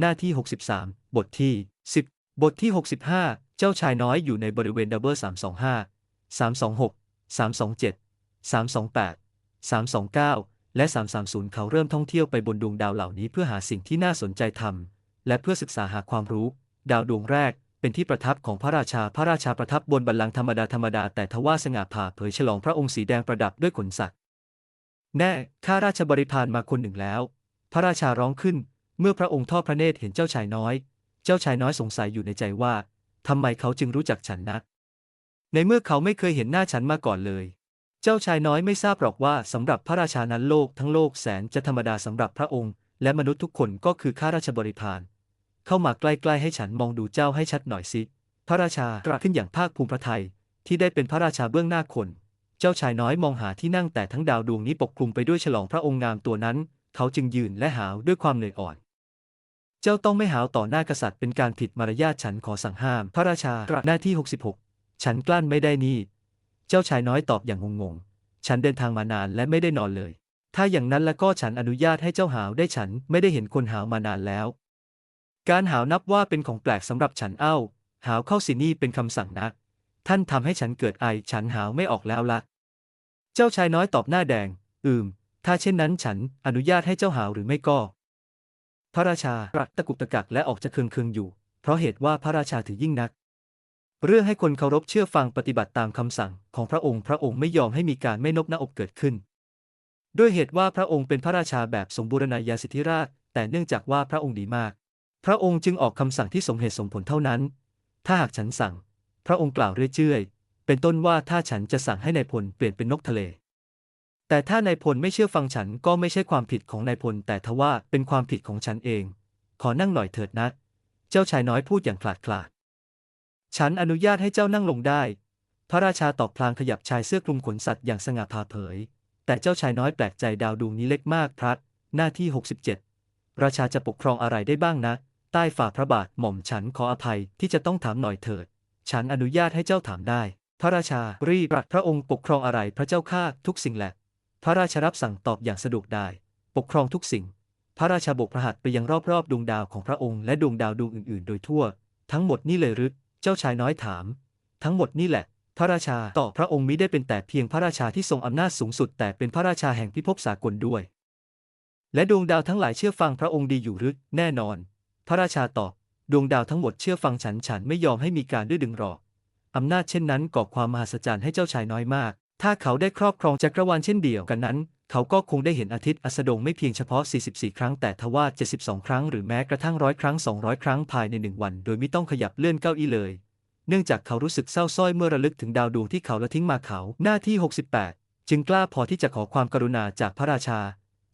หน้าที่ 63 บทที่ 10 บทที่ 65 เจ้าชายน้อยอยู่ในบริเวณดับเบิล325 326 327 328 329 และ 330 เขาเริ่มท่องเที่ยวไปบนดวงดาวเหล่านี้เพื่อหาสิ่งที่น่าสนใจทำและเพื่อศึกษาหาความรู้ ดาวดวงแรกเป็นที่ประทับของพระราชา พระราชาประทับบนบัลลังก์ธรรมดาธรรมดา แต่ทว่าสง่าผ่าเผยฉลองพระองค์สีแดงประดับด้วยขนสัตว์ แน่ ข้าราชบริพารมาคนหนึ่งแล้ว พระราชาร้องขึ้น เมื่อพระองค์ทอดพระเนตรเห็นเจ้าชายน้อย เจ้าชายน้อยสงสัยอยู่ในใจว่าทำไมเขาจึงรู้จักฉันนัก ในเมื่อเขาไม่เคยเห็นหน้าฉันมาก่อนเลย เจ้าชายน้อยไม่ทราบหรอกว่าสำหรับพระราชานั้นโลกทั้งโลกแสนจะธรรมดาสำหรับพระองค์ และมนุษย์ทุกคนก็คือข้าราชบริพาร เข้ามาใกล้ๆให้ฉันมองดูเจ้าให้ชัดหน่อยสิ พระราชาตรัสขึ้นอย่างภาคภูมิพระทัยที่ได้เป็นพระราชาเบื้องหน้าคน เจ้าชายน้อยมองหาที่นั่งแต่ทั้งดาวดวงนี้ปกคลุมไปด้วยฉลองพระองค์งามตัวนั้น เขาจึงยืนและหาวด้วยความเหนื่อยอ่อน เจ้าต้องไม่หาวต่อหน้ากษัตริย์เป็นการผิดมารยาทฉันขอสั่งห้าม พระราชาตรัสหน้าที่ 66 ฉันกลั้นไม่ได้นี่ เจ้าชายน้อยตอบอย่างงงๆ ฉันเดินทางมานานและไม่ได้นอนเลย ถ้าอย่างนั้นแล้วก็ฉันอนุญาตให้เจ้าหาวได้ฉันไม่ได้เห็นคนหาวมานานแล้ว การหาวนับว่าเป็นของแปลกสำหรับฉันเอ้า หาวเข้าสินี่เป็นคำสั่งนะท่านทำให้ฉันเกิดไอฉันหาวไม่ออกแล้วละเจ้าชายน้อยตอบหน้าแดง อืม ถ้าเช่นนั้นฉันอนุญาตให้เจ้าหาวหรือไม่ก็ พระราชาตรัสตะกุกตะกักและออกจะเคืองเคืองอยู่ เพราะเหตุว่าพระราชาถือยิ่งนัก เรื่องให้คนเคารพเชื่อฟังปฏิบัติตามคำสั่งของพระองค์พระองค์ไม่ยอมให้มีการไม่นบหน้าอกเกิดขึ้น ด้วยเหตุว่าพระองค์เป็นพระราชาแบบสมบูรณาญาสิทธิราช แต่เนื่องจากว่าพระองค์ดีมาก พระองค์จึงออกคำสั่งที่สมเหตุสมผลเท่านั้น ถ้าหากฉันสั่ง พระองค์กล่าวเรื่อยเจื่อยเป็นต้นว่าถ้าฉันจะสั่งให้ในายพลเปลี่ยนเป็นนกทะเล แต่ถ้านายพลไม่เชื่อฟังฉันก็ไม่ใช่ความผิดของนายพล แต่ทว่าเป็นความผิดของฉันเอง ขอนั่งหน่อยเถิดนะ เจ้าชายน้อยพูดอย่างขลาดขลาด ฉันอนุญาตให้เจ้านั่งลงได้ พระราชาตอบพลางขยับชายเสื้อคลุมขนสัตว์อย่างสง่าผ่าเผย แต่เจ้าชายน้อยแปลกใจดาวดวงนี้เล็กมากพระหน้าที่ 67 ราชาจะปกครองอะไรได้บ้างนะ ใต้ฝ่าพระบาทหม่อมฉันขออภัยที่จะต้องถามหน่อยเถิด ฉันอนุญาตให้เจ้าถามได้ พระราชารีบรัสพระองค์ปกครองอะไรพระเจ้าข้าทุกสิ่งแหละ พระราชรับสั่งตอบอย่างสะดวกได้ ปกครองทุกสิ่ง พระราชาบกพระหัตถ์ไปยังรอบๆดวงดาวของพระองค์และดวงดาวดวงอื่นๆ โดยทั่ว ทั้งหมดนี่เลยหรือเจ้าชายน้อยถาม ทั้งหมดนี่แหละ พระราชาตอบพระองค์มิได้เป็นแต่เพียงพระราชาที่ทรงอำนาจสูงสุด แต่เป็นพระราชาแห่งพิภพสากลด้วย และดวงดาวทั้งหลายเชื่อฟังพระองค์ดีอยู่หรือแน่นอน พระราชาตอบดวงดาวทั้งหมดเชื่อฟังฉันฉันไม่ยอมให้มีการดื้อดึงหรอกอำนาจเช่นนั้นก่อความมหัศจรรย์ให้เจ้าชายน้อยมาก ถ้าเขาได้ครอบครองจักรวาลเช่นเดียวกันนั้น เขาก็คงได้เห็นอาทิตย์อัสดงไม่เพียงเฉพาะ 44 ครั้งแต่ทว่า 72 ครั้งหรือแม้กระทั่งร้อยครั้ง 200 ครั้งภายในหนึ่งวัน โดยไม่ต้องขยับเลื่อนเก้าอี้เลย เนื่องจากเขารู้สึกเศร้าส้อยเมื่อระลึกถึงดาวดวงที่เขาละทิ้งมาเขาหน้าที่ 68 จึงกล้าพอที่จะขอความกรุณาจากพระราชา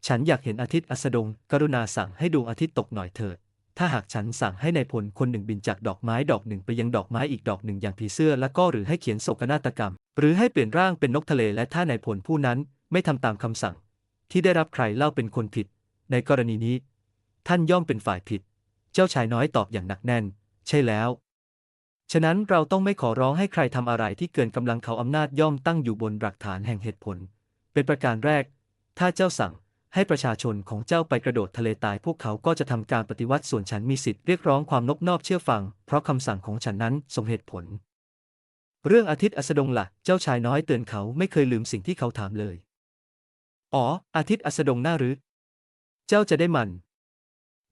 ฉันอยากเห็นอาทิตย์อัสดง กรุณาสั่งให้ดวงอาทิตย์ตกหน่อยเถิดถ้าหากฉันสั่งให้ในายพลคนหนึ่งบินจากดอกไม้ดอกหนึ่งไปยังดอกไม้อีกดอกหนึ่งอย่างผีเสื้อและก็หรือให้เขียนโศกนาฏกรรม หรือให้เปลี่ยนร่างเป็นนกทะเลและถ้านายพลผู้นั้นไม่ทำตามคำสั่ง ที่ได้รับใครเล่าเป็นคนผิด ในกรณีนี้ ท่านย่อมเป็นฝ่ายผิด เจ้าชายน้อยตอบอย่างหนักแน่น ใช่แล้ว ฉะนั้นเราต้องไม่ขอร้องให้ใครทำอะไรที่เกินกำลังเขาอำนาจย่อมตั้งอยู่บนหลักฐานแห่งเหตุผล เป็นประการแรก ถ้าเจ้าสั่งให้ประชาชนของเจ้าไปกระโดดทะเลตายพวกเขาก็จะทำการปฏิวัติส่วนฉันมีสิทธิ์เรียกร้องความนบนอบเชื่อฟัง เพราะคำสั่งของฉันนั้นสมเหตุผล เรื่องอาทิตย์อัสดงละ่ะ เจ้าชายน้อยเตือนเขาไม่เคยลืมสิ่งที่เขาถามเลย อ๋อ อาทิตย์อัสดงหน้าหรือ เจ้าจะได้มัน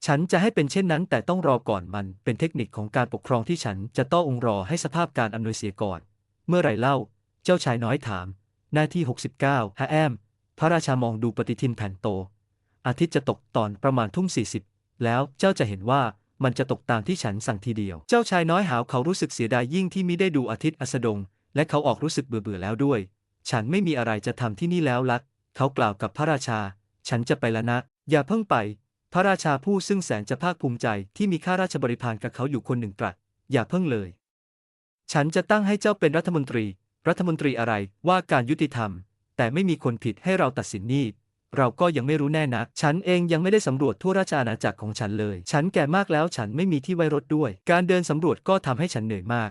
ฉันจะให้เป็นเช่นนั้น แต่ต้องรอก่อนมันเป็นเทคนิคของการปกครองที่ฉันจะต้ององรอให้สภาพการอำนวยเสียก่อน เมื่อไรเล่า เจ้าชายน้อยถาม หน้าที่ 69ฮะแอม พระราชามองดูปฏิทินแผ่นโต อาทิตย์จะตกตอนประมาณทุ่ม40แล้วเจ้าจะเห็นว่า มันจะตกตามที่ฉันสั่งทีเดียว เจ้าชายน้อยหาวเขารู้สึกเสียดายยิ่งที่มิได้ดูอาทิตย์อัสดง และเขาออกรู้สึกเบื่อเบื่อแล้วด้วย ฉันไม่มีอะไรจะทำที่นี่แล้วลัก เขากล่าวกับพระราชา ฉันจะไปล้วนะ อย่าเพิ่งไป พระราชาผู้ซึ่งแสนจะภาคภูมิใจที่มีข้าราชบริพารกับเขาอยู่คนหนึ่งตรัส อย่าเพิ่งเลย ฉันจะตั้งให้เจ้าเป็นรัฐมนตรี รัฐมนตรีอะไรว่าการยุติธรรม แต่ไม่มีคนผิดให้เราตัดสินนี่ เราก็ยังไม่รู้แน่นักฉันเองยังไม่ได้สำรวจทั่วราชอาณาจักรของฉันเลย ฉันแก่มากแล้วฉันไม่มีที่ไว้รถด้วย การเดินสำรวจก็ทำให้ฉันเหนื่อยมาก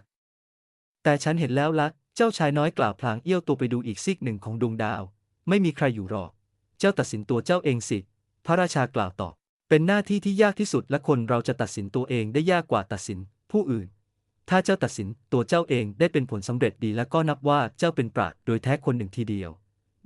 แต่ฉันเห็นแล้วละเจ้าชายน้อยกล่าวพลางเอี้ยวตัวไปดูอีกซีกหนึ่งของดวงดาว ไม่มีใครอยู่หรอก เจ้าตัดสินตัวเจ้าเองสิ พระราชากล่าวตอบ เป็นหน้าที่ที่ยากที่สุดและคนเราจะตัดสินตัวเองได้ยากกว่าตัดสิน ผู้อื่น ถ้าเจ้าตัดสินตัวเจ้าเองได้เป็นผลสำเร็จดีและก็นับว่าเจ้าเป็นปราชญ์โดยแท้คนหนึ่งทีเดียว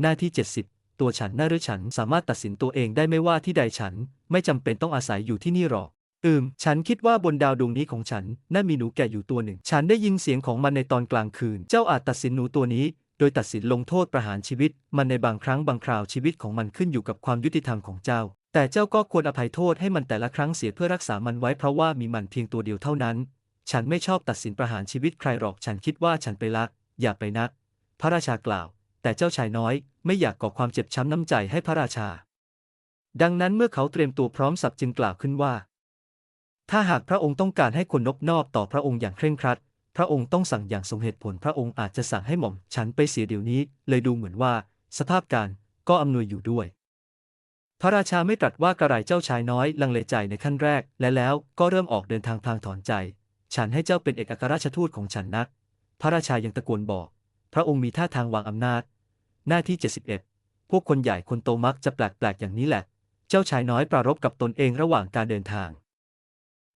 หน้าที่ 70 ตัวฉันน้าหรือฉันสามารถตัดสินตัวเองได้ไม่ว่าที่ใดฉัน ไม่จำเป็นต้องอาศัยอยู่ที่นี่หรอก อืม ฉันคิดว่าบนดาวดวงนี้ของฉันน่ามีหนูแก่อยู่ตัวหนึ่ง ฉันได้ยินเสียงของมันในตอนกลางคืน เจ้าอาจตัดสินหนูตัวนี้ โดยตัดสินลงโทษประหารชีวิต มันในบางครั้งบางคราวชีวิตของมันขึ้นอยู่กับความยุติธรรมของเจ้า แต่เจ้าก็ควรอภัยโทษให้มันแต่ละครั้งเสียเพื่อรักษามันไว้เพราะว่ามีมันเพียงตัวเดียวเท่านั้น ฉันไม่ชอบตัดสินประหารชีวิตใครหรอก ฉันคิดว่าฉันไปละอย่าไปนัก พระราชากล่าว แต่เจ้าชายน้อยไม่อยากก่อความเจ็บช้ำน้ำใจให้พระราชา ดังนั้นเมื่อเขาเตรียมตัวพร้อมสับจึงกล่าวขึ้นว่า ถ้าหากพระองค์ต้องการให้คนนบนอบต่อพระองค์อย่างเคร่งครัด พระองค์ต้องสั่งอย่างสมเหตุผลพระองค์อาจจะสั่งให้หม่อมฉันไปเสียเดี๋ยวนี้ เลยดูเหมือนว่า สภาพการก็อำนวยอยู่ด้วย พระราชาไม่ตรัสว่ากระไรเจ้าชายน้อยลังเลใจในขั้นแรก และแล้วก็เริ่มออกเดินทางพลางถอนใจ ฉันให้เจ้าเป็นเอกอัครราชทูตของฉันนัก พระราชายังตะโกนบอก พระองค์มีท่าทางวางอำนาจ หน้าที่ 71 พวกคนใหญ่คนโตมักจะแปลกๆอย่างนี้แหละ เจ้าชายน้อยปรารบกับตนเองระหว่างการเดินทาง